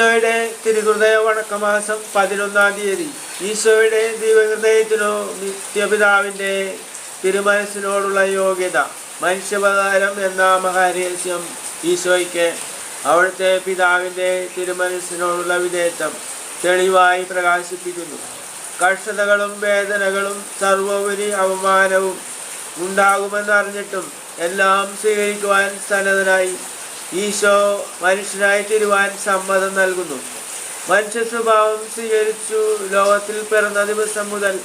ഈശോയുടെ തിരുഹൃദയ വണക്കമാസം പതിനൊന്നാം തീയതി. ഈശോയുടെ ദിവഹൃദയത്തിനോ നിത്യപിതാവിന്റെ തിരുമനസ്സിനോടുള്ള യോഗ്യത മനുഷ്യപകാരം എന്ന മഹാരഹസ്യം ഈശോയ്ക്ക് അവിടുത്തെ പിതാവിന്റെ തിരുമനസ്സിനോടുള്ള വിധേയത്വം തെളിവായി പ്രകാശിപ്പിക്കുന്നു. കഷ്ടതകളും വേദനകളും സർവോപരി അവമാനവും ഉണ്ടാകുമെന്നറിഞ്ഞിട്ടും എല്ലാം സ്വീകരിക്കുവാൻ സന്നദ്ധനായി ഈശോ മനുഷ്യനായി തീരുവാൻ സമ്മതം നൽകുന്നു. മനുഷ്യ സ്വഭാവം സ്വീകരിച്ചു ലോകത്തിൽ പിറന്ന ദിവസം മുതൽ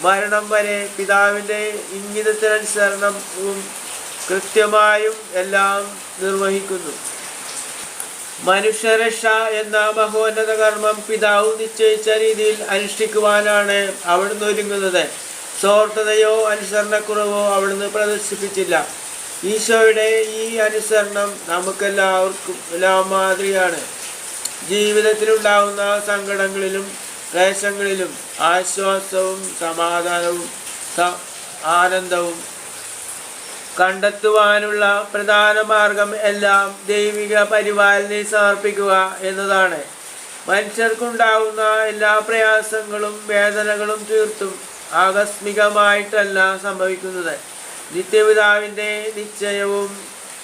മരണം വരെ പിതാവിന്റെ ഇംഗിതത്തിനനുസരണവും കൃത്യമായും എല്ലാം നിർവഹിക്കുന്നു. മനുഷ്യരക്ഷ എന്ന മഹോന്നത കർമ്മം പിതാവ് നിശ്ചയിച്ച രീതിയിൽ അനുഷ്ഠിക്കുവാനാണ് അവിടുന്ന് ഒരുങ്ങുന്നത്. സ്വാർത്ഥതയോ അനുസരണക്കുറവോ അവിടുന്ന് പ്രദർശിപ്പിച്ചില്ല. ഈശോയുടെ ഈ അനുസരണം നമുക്കെല്ലാവർക്കും എല്ലാ മാതൃകയാണ് ജീവിതത്തിലുണ്ടാകുന്ന സങ്കടങ്ങളിലും ക്ലേശങ്ങളിലും ആശ്വാസവും സമാധാനവും ആനന്ദവും കണ്ടെത്തുവാനുള്ള പ്രധാന മാർഗം എല്ലാം ദൈവിക പരിപാലനയിൽ സമർപ്പിക്കുക എന്നതാണ്. മനുഷ്യർക്കുണ്ടാകുന്ന എല്ലാ പ്രയാസങ്ങളും വേദനകളും തീർത്തും ആകസ്മികമായിട്ടല്ല സംഭവിക്കുന്നത്. നിത്യപിതാവിന്റെ നിശ്ചയവും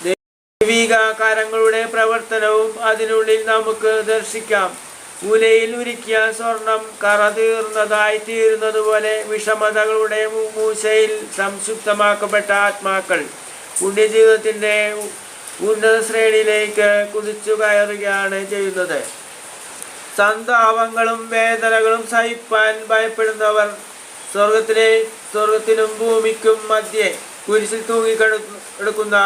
ദൈവികാകാരങ്ങളുടെ പ്രവർത്തനവും അതിനുള്ളിൽ നമുക്ക് ദർശിക്കാം. മൂലയിൽ ഉരുക്കിയ സ്വർണം കറ തീർന്നതായി തീരുന്നതുപോലെ വിഷമതകളുടെ മൂശയിൽ സംസുപ്തമാക്കപ്പെട്ട ആത്മാക്കൾ പുണ്യജീവിതത്തിന്റെ ഉന്നത ശ്രേണിയിലേക്ക് കുതിച്ചു കയറുകയാണ് ചെയ്യുന്നത്. സന്താപങ്ങളും വേദനകളും സഹിപ്പാൻ ഭയപ്പെടുന്നവർ സ്വർഗത്തിലെ സ്വർഗത്തിനും ഭൂമിക്കും മധ്യേ കുരിശിൽ തൂങ്ങിക്കെടുക്കുന്ന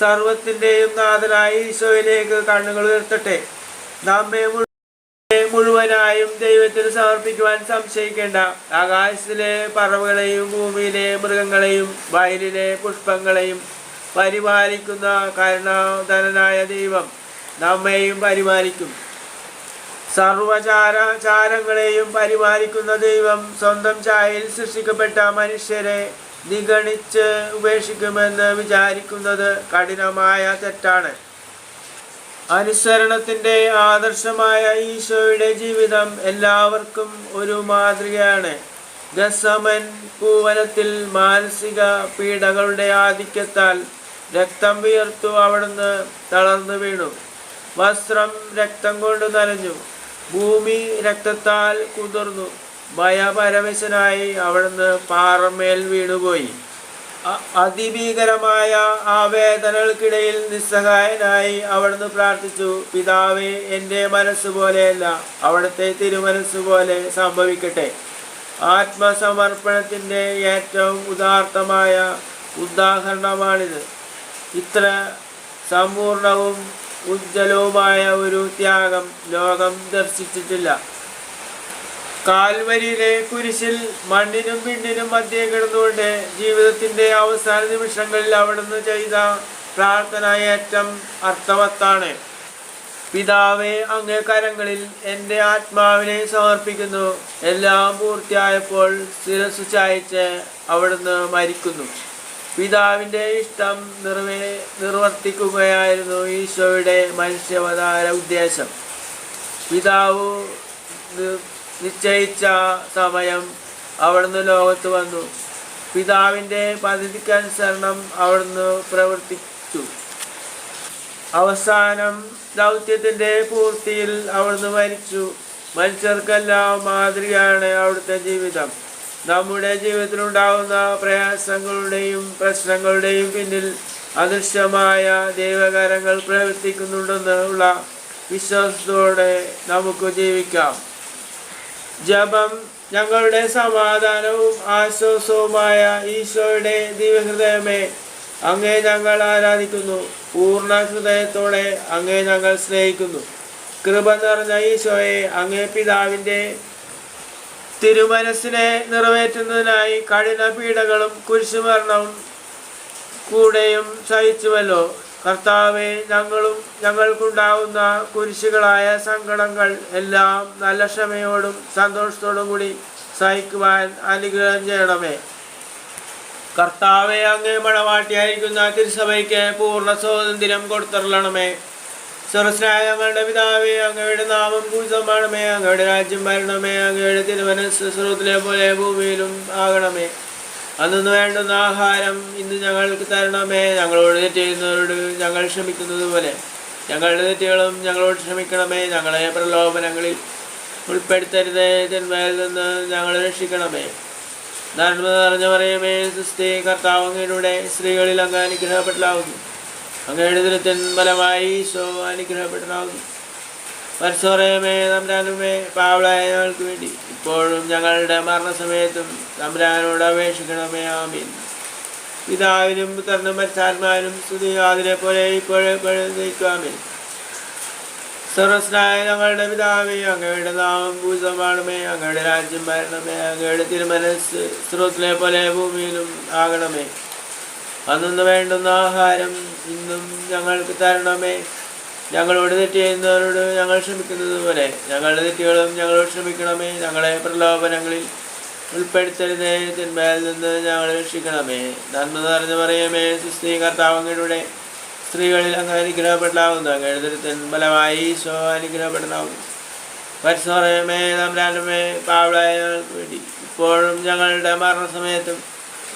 സർവത്തിന്റെയും നാഥനായ ഈശോയിലേക്ക് കണ്ണുകൾ ഉയർത്തട്ടെ. നമ്മെ മുഴുവനായും ദൈവത്തിന് സമർപ്പിക്കുവാൻ സംശയിക്കേണ്ട ആകാശത്തിലെ പറവുകളെയും ഭൂമിയിലെ മൃഗങ്ങളെയും വയലിലെ പുഷ്പങ്ങളെയും പരിപാലിക്കുന്ന കരുണാധനനായ ദൈവം നമ്മെയും പരിപാലിക്കും. സർവചാര ചാരങ്ങളെയും പരിപാലിക്കുന്ന ദൈവം സ്വന്തം ചായയിൽ സൃഷ്ടിക്കപ്പെട്ട മനുഷ്യരെ നിഗണിച്ച് ഉപേക്ഷിക്കുമെന്ന് വിചാരിക്കുന്നത് കഠിനമായ തെറ്റാണ്. അനുസരണത്തിന്റെ ആദർശമായ ഈശോയുടെ ജീവിതം എല്ലാവർക്കും ഒരു മാതൃകയാണ്. ഗസമൻ പൂവനത്തിൽ മാനസിക പീഡകളുടെ ആധിക്യത്താൽ രക്തം വിയർത്തു അവിടുന്ന് തളർന്നു വീണു. വസ്ത്രം രക്തം കൊണ്ട് നനഞ്ഞു. ഭൂമി രക്തത്താൽ കുതിർന്നു. ഭയപരവശനായി അവിടുന്ന് പാറമേൽ വീണുപോയി. അതിഭീകരമായ ആ വേദനകൾക്കിടയിൽ നിസ്സഹായനായി അവിടുന്ന് പ്രാർത്ഥിച്ചു പിതാവേ എന്റെ മനസ്സ് പോലെയല്ല അവിടുത്തെ തിരുമനസ് പോലെ സംഭവിക്കട്ടെ. ആത്മസമർപ്പണത്തിന്റെ ഏറ്റവും ഉദാർത്ഥമായ ഉദാഹരണമാണിത്. ഇത്ര സമ്പൂർണവും ഉജ്ജ്വലവുമായ ഒരു ത്യാഗം ലോകം ദർശിച്ചിട്ടില്ല. കാൽവരിയിലെ കുരിശിൽ മണ്ണിനും പിണ്ണിനും മധ്യേ കിടന്നുകൊണ്ട് ജീവിതത്തിന്റെ അവസാന നിമിഷങ്ങളിൽ അവിടുന്ന് ചെയ്ത പ്രാർത്ഥന ഏറ്റം അർത്ഥവത്താണ്. പിതാവെ അങ്ങേ കരങ്ങളിൽ എന്റെ ആത്മാവിനെ സമർപ്പിക്കുന്നു. എല്ലാം പൂർത്തിയായപ്പോൾ ശിരസ് ചായച്ച് അവിടുന്ന് മരിക്കുന്നു. പിതാവിന്റെ ഇഷ്ടം നിറവേ നിർവർത്തിക്കുകയായിരുന്നു ഈശോയുടെ മനുഷ്യാവതാര ഉദ്ദേശം. പിതാവ് നിശ്ചയിച്ച സമയം അവിടുന്ന് ലോകത്ത് വന്നു. പിതാവിന്റെ പദ്ധതിക്കനുസരണം അവിടുന്ന് പ്രവർത്തിച്ചു. അവസാനം ദൗത്യത്തിന്റെ പൂർത്തിയിൽ അവിടുന്ന് മരിച്ചു. മനുഷ്യർക്കെല്ലാം മാതൃകയാണ് അവിടുത്തെ ജീവിതം. നമ്മുടെ ജീവിതത്തിലുണ്ടാകുന്ന പ്രയാസങ്ങളുടെയും പ്രശ്നങ്ങളുടെയും പിന്നിൽ അദൃശ്യമായ ദൈവകരങ്ങൾ പ്രവർത്തിക്കുന്നുണ്ടെന്നുള്ള വിശ്വാസത്തോടെ നമുക്ക് ജീവിക്കാം. ജപം ഞങ്ങളുടെ സമാധാനവും ആശ്വാസവുമായ ഈശോയുടെ ദിവ്യഹൃദയമേ അങ്ങേ ഞങ്ങൾ ആരാധിക്കുന്നു. പൂർണ ഹൃദയത്തോടെ അങ്ങേ ഞങ്ങൾ സ്നേഹിക്കുന്നു. കൃപ നിറഞ്ഞ ഈശോയെ അങ്ങേ പിതാവിന്റെ തിരുമനസ്സിനെ നിറവേറ്റുന്നതിനായി കഠിന പീഡകളും കുരിശുമരണവും കൂടെയും സഹിച്ചുവല്ലോ. കർത്താവെ ഞങ്ങളും ഞങ്ങൾക്കുണ്ടാവുന്ന കുരിശുകളായ സങ്കടങ്ങൾ എല്ലാം നല്ല ക്ഷമയോടും സന്തോഷത്തോടും കൂടി സഹിക്കുവാൻ അനുഗ്രഹം ചെയ്യണമേ. കർത്താവെ അങ്ങേ മണവാട്ടിയായിരിക്കുന്ന തിരുസഭയ്ക്ക് പൂർണ സ്വാതന്ത്ര്യം കൊടുത്തരളണമേ സ്വർസ്നായ ഞങ്ങളുടെ പിതാവേ അങ്ങയുടെ നാമം പൂജിതമാണമേ അങ്ങയുടെ രാജ്യം വരണമേ അങ്ങയുടെ തിരുവനന്തപുരത്തിലെ പോലെ ഭൂമിയിലും ആകണമേ. അന്നു വേണ്ടുന്ന ആഹാരം ഇന്ന് ഞങ്ങൾക്ക് തരണമേ. ഞങ്ങളോട് തെറ്റെയ്യുന്നവരോട് ഞങ്ങൾ ക്ഷമിക്കുന്നത് പോലെ. ഞങ്ങളുടെ തെറ്റുകളും ഞങ്ങളോട് ക്ഷമിക്കണമേ. ഞങ്ങളെ പ്രലോഭനങ്ങളിൽ ഉൾപ്പെടുത്തരുതേ. തിന്മയിൽ നിന്ന് ഞങ്ങളെ രക്ഷിക്കണമേ. നന്മ നിറഞ്ഞ പറയുമേ സുസ്ഥി കർത്താവ് അങ്ങയുടെ സ്ത്രീകളിൽ അങ്ങ് അനുഗ്രഹപ്പെട്ടാവുന്നു അങ്ങയുടെ ദിനത്തിൻ ഫലമായി ഈശോ അനുഗ്രഹപ്പെട്ടതാവുന്നു പരസ്പരമേ തമ്പ്രാനുമേ പാവളായ ഞങ്ങൾക്ക് വേണ്ടി. ഇപ്പോഴും ഞങ്ങളുടെ മരണസമയത്തും തമ്പ്രാനോട് അപേക്ഷിക്കണമേ ആമീൻ. പിതാവിനും പുത്രനും മറ്റാത്മാവിനും സ്തുതി അതിനെ പോലെ ഇപ്പോഴെപ്പോഴും സർവസ്നായ ഞങ്ങളുടെ പിതാവേ അങ്ങയുടെ നാമം പൂജിതമാണമേ അങ്ങയുടെ രാജ്യം വരണമേ അങ്ങയുടെ തിരുമനസ് സ്രോത്തിലെ പോലെ ഭൂമിയിലും ആകണമേ. അന്നു വേണ്ടുന്ന ആഹാരം ഇന്നും ഞങ്ങൾക്ക് തരണമേ. ഞങ്ങളോട് തെറ്റ് ചെയ്യുന്നവരോട് ഞങ്ങൾ ക്ഷമിക്കുന്നത് പോലെ ഞങ്ങളുടെ തെറ്റുകളും ഞങ്ങളോട് ക്ഷമിക്കണമേ. ഞങ്ങളെ പ്രലോഭനങ്ങളിൽ ഉൾപ്പെടുത്തരുതേ. തിന്മയിൽ നിന്ന് ഞങ്ങളെ രക്ഷിക്കണമേ. നന്മ നിറഞ്ഞു പറയുമേ. സുസ്ത്രീ കർത്താവങ്ങളുടെ സ്ത്രീകളിൽ അങ്ങ് അനുഗ്രഹപ്പെടാവുന്ന അങ്ങയുടെ ദുരിതൻ ബലമായി ഈശോ അനുഗ്രഹപ്പെടാവുന്നു പരിസരമേ തമ്പ്രാനുമേ പാവളായ വേണ്ടി ഇപ്പോഴും ഞങ്ങളുടെ മരണസമയത്തും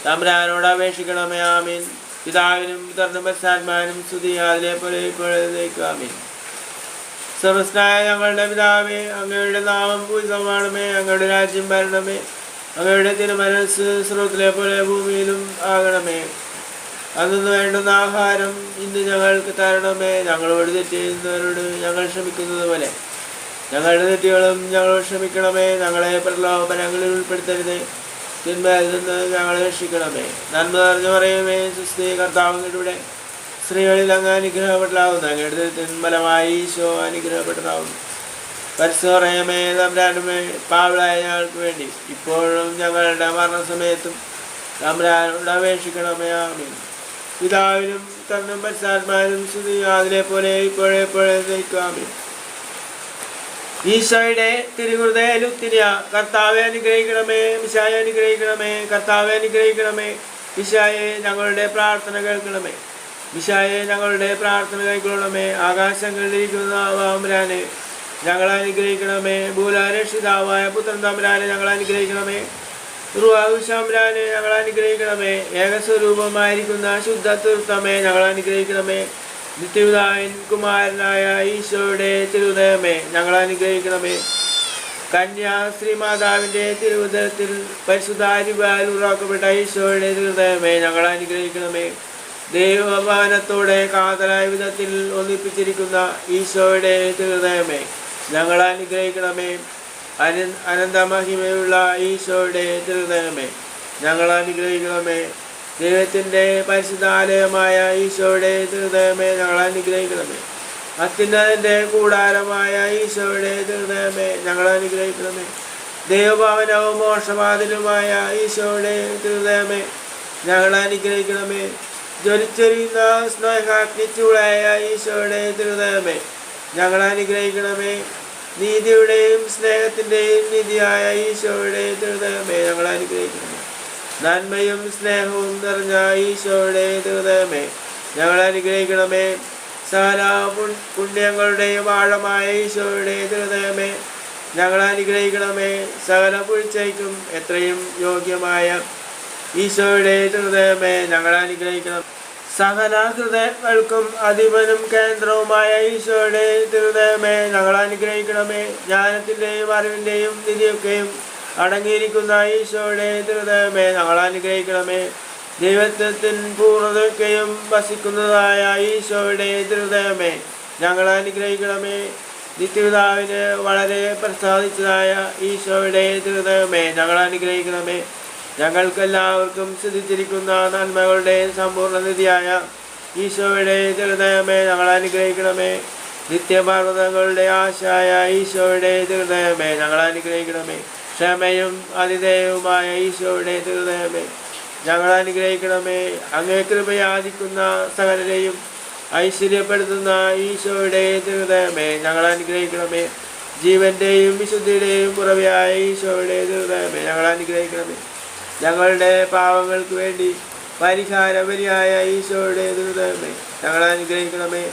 തമ്പ്രാനോട് അപേക്ഷിക്കണമേ. ആമീൻ. പിതാവിനും പുത്രനും പരിശാത്മാനും സ്തുതി അതിലെ പോലെ ഇപ്പോഴേക്കാമേ സർവസ്നായ ഞങ്ങളുടെ പിതാവേ അങ്ങയുടെ നാമം പൂജിതമാണമേ അങ്ങയുടെ രാജ്യം ഭരണമേ അങ്ങയുടെ തിരുമനസ് സ്രോത്തിലെ പോലെ ഭൂമിയിലും ആകണമേ. അന്നു വേണ്ടുന്ന ആഹാരം ഇന്ന് ഞങ്ങൾക്ക് തരണമേ. ഞങ്ങളോട് തെറ്റ് ചെയ്യുന്നവരോട് ഞങ്ങൾ ക്ഷമിക്കുന്നത് പോലെ. ഞങ്ങളുടെ തെറ്റുകളും ഞങ്ങളോട് ക്ഷമിക്കണമേ. ഞങ്ങളെ പ്രലോഭനങ്ങളിൽ ഉൾപ്പെടുത്തരുതേ. തിന്മയിൽ ഞങ്ങളെ രക്ഷിക്കണമേ നന്മ നിറഞ്ഞു പറയുമേ സുസ്ഥി കർത്താവിടെ സ്ത്രീകളിൽ അങ്ങ് അനുഗ്രഹപ്പെട്ടതാവുന്നു അങ്ങയുടെ തിന്മലമായി ഈശോ അനുഗ്രഹപ്പെട്ടതാവുന്നു പരിശോറയമേ തമ്പ്രാനുമേ പാവളായ ഞങ്ങൾക്ക് വേണ്ടി ഇപ്പോഴും ഞങ്ങളുടെ മരണസമയത്തും തമ്പ്രാനോട് അപേക്ഷിക്കണമേ ആമീൻ പിതാവിനും തന്നും പരിസാത്മാനും സ്തുതി അതിലെ പോലെ ഇപ്പോഴെപ്പോഴേ നയിക്കാമേ ഈശോയുടെ തിരുഹൃദയ ലുത്തിരിയ കർത്താവെ അനുഗ്രഹിക്കണമേ മിശായെ അനുഗ്രഹിക്കണമേ കർത്താവെ അനുഗ്രഹിക്കണമേ മിശായെ ഞങ്ങളുടെ പ്രാർത്ഥന കേൾക്കണമേ. മിശായെ ഞങ്ങളുടെ പ്രാർത്ഥന കൈക്കൊള്ളണമേ ആകാശങ്ങളിലിരിക്കുന്ന വാമരാനെ ഞങ്ങളെ അനുഗ്രഹിക്കണമേ ഭൂലാരക്ഷിതാവായ പുത്രൻ തമ്പുരാനെ ഞങ്ങളെ അനുഗ്രഹിക്കണമേ. റുവാകുശാമരാനെ ഞങ്ങളെ അനുഗ്രഹിക്കണമേ ഏകസ്വരൂപമായിരിക്കുന്ന ശുദ്ധ തീർത്ഥമേ ഞങ്ങളെ അനുഗ്രഹിക്കണമേ. നിത്യവിതായൻ കുമാരനായ ഈശോയുടെ തിരുനയമേ ഞങ്ങൾ അനുഗ്രഹിക്കണമേ. കന്യാശ്രീ മാതാവിന്റെ തിരുവുദരത്തിൽ പരിശുദ്ധാരിവാൽ ഉറാക്കപ്പെട്ട ഈശോയുടെ തിരുനയമേ ഞങ്ങൾ അനുഗ്രഹിക്കണമേ. ദൈവഭവനത്തോടെ കാതലായ വിധത്തിൽ ഒന്നിപ്പിച്ചിരിക്കുന്ന ഈശോയുടെ തിരുനയമേ ഞങ്ങൾ അനുഗ്രഹിക്കണമേ. അന അനന്തമഹിമയുള്ള ഈശോയുടെ തിരുനയമേ ഞങ്ങൾ അനുഗ്രഹിക്കണമേ. ദൈവത്തിന്റെ പരിശുദ്ധാലയമായ ഈശോയുടെ ഹൃദയമേ ഞങ്ങൾ അനുഗ്രഹിക്കണമേ. അത്യുന്നതിന്റെ കൂടാരമായ ഈശോയുടെ ഹൃദയമേ ഞങ്ങൾ അനുഗ്രഹിക്കണമേ. ദൈവഭവനവും മോക്ഷവാതിലുമായ ഈശോയുടെ ഹൃദയമേ ഞങ്ങൾ അനുഗ്രഹിക്കണമേ. ജ്വലിച്ചൊരിയുന്ന സ്നേഹാഗ്നിച്ചൂളായ ഈശോയുടെ ഹൃദയമേ ഞങ്ങൾ അനുഗ്രഹിക്കണമേ. നീതിയുടെയും സ്നേഹത്തിന്റെയും നിധിയായ ഈശോയുടെ ഹൃദയമേ ഞങ്ങൾ അനുഗ്രഹിക്കണമേ. നന്മയും സ്നേഹവും നിറഞ്ഞ ഈശോയുടെ ഹൃദയമേ ഞങ്ങൾ അനുഗ്രഹിക്കണമേ. സകല പുണ്യങ്ങളുടെയും ആഴമായ ഈശോയുടെ ഹൃദയമേ ഞങ്ങൾ അനുഗ്രഹിക്കണമേ. സകല പുഴ്ചയ്ക്കും എത്രയും യോഗ്യമായ ഈശോയുടെ ഹൃദയമേ ഞങ്ങൾ അനുഗ്രഹിക്കണം. സകല ഹൃദയങ്ങൾക്കും അധിപനും കേന്ദ്രവുമായ ഈശോയുടെ ഹൃദയമേ ഞങ്ങൾ അനുഗ്രഹിക്കണമേ. ജ്ഞാനത്തിന്റെയും അറിവിന്റെയും നിധിയൊക്കെയും അടങ്ങിയിരിക്കുന്ന ഈശോയുടെ ഹൃദയമേ ഞങ്ങൾ അനുഗ്രഹിക്കണമേ. ദൈവത്വത്തിൻ പൂർണതയൊക്കെയും വസിക്കുന്നതായ ഈശോയുടെ ഹൃദയമേ ഞങ്ങൾ അനുഗ്രഹിക്കണമേ. നിത്യപിതാവിന് വളരെ പ്രസാദിച്ചതായ ഈശോയുടെ ഹൃദയമേ ഞങ്ങൾ അനുഗ്രഹിക്കണമേ. ഞങ്ങൾക്കെല്ലാവർക്കും സിദ്ധിച്ചിരിക്കുന്ന നന്മകളുടെ സമ്പൂർണ നിധിയായ ഈശോയുടെ ഹൃദയമേ ഞങ്ങൾ അനുഗ്രഹിക്കണമേ. നിത്യപർവതങ്ങളുടെ ആശയായ ഈശോയുടെ ഹൃദയമേ ഞങ്ങൾ അനുഗ്രഹിക്കണമേ. ക്ഷമയും അതിഥേയവുമായ ഈശോയുടെ ഹൃദയമേ ഞങ്ങൾ അനുഗ്രഹിക്കണമേ. അങ്ങേ കൃപയാദിക്കുന്ന സകലരെയും ഐശ്വര്യപ്പെടുത്തുന്ന ഈശോയുടെ ഹൃദയമേ ഞങ്ങൾ അനുഗ്രഹിക്കണമേ. ജീവന്റെയും വിശുദ്ധിയുടെയും പുറവയായ ഈശോയുടെ ഹൃദയമേ ഞങ്ങൾ അനുഗ്രഹിക്കണമേ. ഞങ്ങളുടെ പാവങ്ങൾക്ക് വേണ്ടി പരിഹാരപരിയായ ഈശോയുടെ ഹൃദയമേ ഞങ്ങൾ അനുഗ്രഹിക്കണമേ.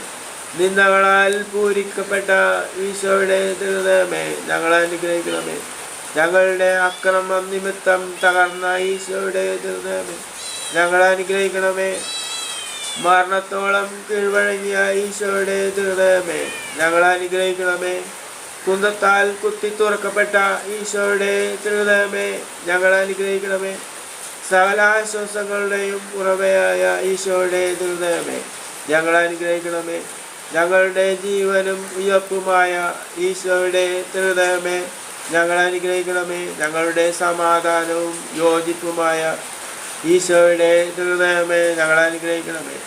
നിന്ദകളാൽ പൂരിക്കപ്പെട്ട ഈശോയുടെ ഹൃദയമേ ഞങ്ങൾ അനുഗ്രഹിക്കണമേ. ഞങ്ങളുടെ അക്രമം നിമിത്തം തകർന്ന ഈശോയുടെ ഹൃദയമേ ഞങ്ങളെ അനുഗ്രഹിക്കണമേ. മരണത്തോളം കീഴ്വഴങ്ങിയ ഈശോയുടെ ഹൃദയമേ ഞങ്ങൾ അനുഗ്രഹിക്കണമേ. കുന്തത്താൽ കുത്തി തുറക്കപ്പെട്ട ഈശോയുടെ ഹൃദയമേ ഞങ്ങൾ അനുഗ്രഹിക്കണമേ. സകല ആശ്വാസങ്ങളുടെയും ഉറവയായ ഈശോയുടെ ഹൃദയമേ ഞങ്ങൾ അനുഗ്രഹിക്കണമേ. ഞങ്ങളുടെ ജീവനും ഉയർപ്പുമായ ഈശോയുടെ ഹൃദയമേ ഞങ്ങളെ അനുഗ്രഹിക്കണമേ. ഞങ്ങളുടെ സമാധാനവും യോജിപ്പുമായ ഈശോയുടെ ഹൃദയമേ ഞങ്ങൾ അനുഗ്രഹിക്കണമേ.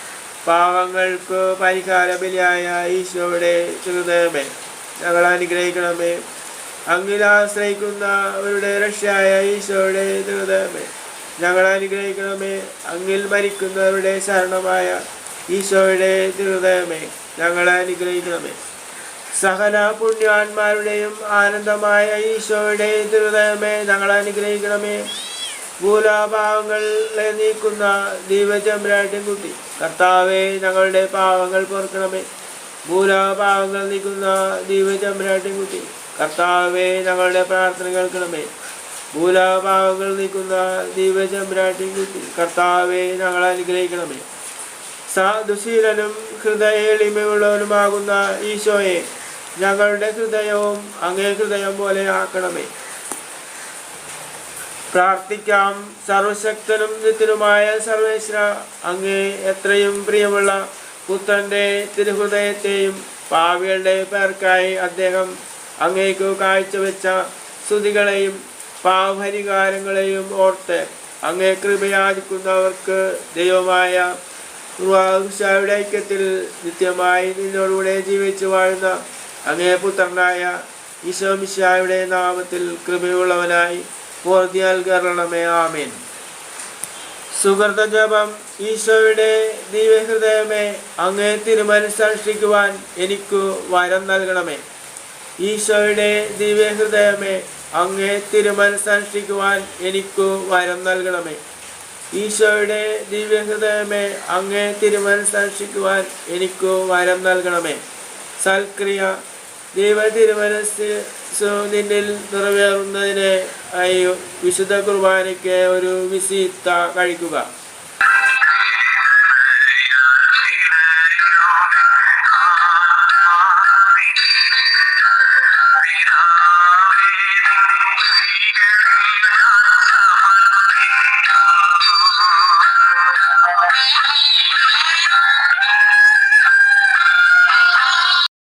പാവങ്ങൾക്ക് പരിഹാര ബലിയായ ഈശോയുടെ ഹൃദയമേ ഞങ്ങൾ അനുഗ്രഹിക്കണമേ. അങ്ങിൽ ആശ്രയിക്കുന്നവരുടെ രക്ഷയായ ഈശോയുടെ ഹൃദയമേ ഞങ്ങൾ അനുഗ്രഹിക്കണമേ. അങ്ങിൽ മരിക്കുന്നവരുടെ ശരണമായ ഈശോയുടെ ഹൃദയമേ ഞങ്ങൾ അനുഗ്രഹിക്കണമേ. സകല പുണ്യാന്മാരുടെയും ആനന്ദമായ ഈശോയുടെ ദുരിതമേ ഞങ്ങൾ അനുഗ്രഹിക്കണമേ. ഭൂലാഭാവങ്ങളെ നീക്കുന്ന ദീപചമ്പ്രാട്ടിൻകുട്ടി കർത്താവെ ഞങ്ങളുടെ പാവങ്ങൾ പൊറുക്കണമേ. ഭൂലാഭാവങ്ങൾ നീക്കുന്ന ദീപചമ്പ്രാട്ടിൻകുട്ടി കർത്താവെ ഞങ്ങളുടെ പ്രാർത്ഥന കേൾക്കണമേ. ഭൂലാഭാവങ്ങൾ നീക്കുന്ന ദീപചമ്പ്രാട്ടിൻകുട്ടി കർത്താവെ ഞങ്ങൾ അനുഗ്രഹിക്കണമേ. സാധുശീലനും ഹൃദയ എളിമയുള്ളവനുമാകുന്ന ഈശോയെ ഞങ്ങളുടെ ഹൃദയവും അങ്ങേ ഹൃദയം പോലെ ആക്കണമേ. പ്രാർത്ഥിക്കാം സർവശക്തനും നിത്യനുമായ സർവേശ്വര അങ്ങേ എത്രയും പ്രിയമുള്ള പുത്രന്റെ തിരുഹൃദയത്തെയും പാവികളുടെ പേർക്കായി അദ്ദേഹം അങ്ങേക്ക് കാഴ്ചവെച്ച സ്തുതികളെയും പാവഹരികാരങ്ങളെയും ഓർത്ത് അങ്ങേ കൃപയാചിക്കുന്നവർക്ക് ദൈവമായ ഐക്യത്തിൽ നിത്യമായി നിന്നോടുകൂടെ ജീവിച്ചു വാഴുന്ന അങ്ങേ പുത്രനായ ഈശോമിശായുടെ നാമത്തിൽ കൃപയുള്ളവനായി പോർത്തിയാൽ കയറണമേ ആമേൻ. സുഹൃത ജപം ഈശോയുടെ ദിവ്യഹൃദയമേ അങ്ങേ തിരുമനുസനുഷ്ഠിക്കുവാൻ എനിക്കു വരം നൽകണമേ. ഈശോയുടെ ദിവ്യഹൃദയമേ അങ്ങേ തിരുമനുസനുഷ്ഠിക്കുവാൻ എനിക്കു വരം നൽകണമേ. ഈശോയുടെ ദിവ്യഹൃദയമേ അങ്ങേ തിരുമനുസനുഷ്ഠിക്കുവാൻ എനിക്കു വരം നൽകണമേ. സൽക്രിയ ദൈവ തിരുമനസ് നിന്നിൽ നിറവേറുന്നതിന് ആയി വിശുദ്ധ കുർബാനയ്ക്ക് ഒരു വിസിത്ത കഴിക്കുക.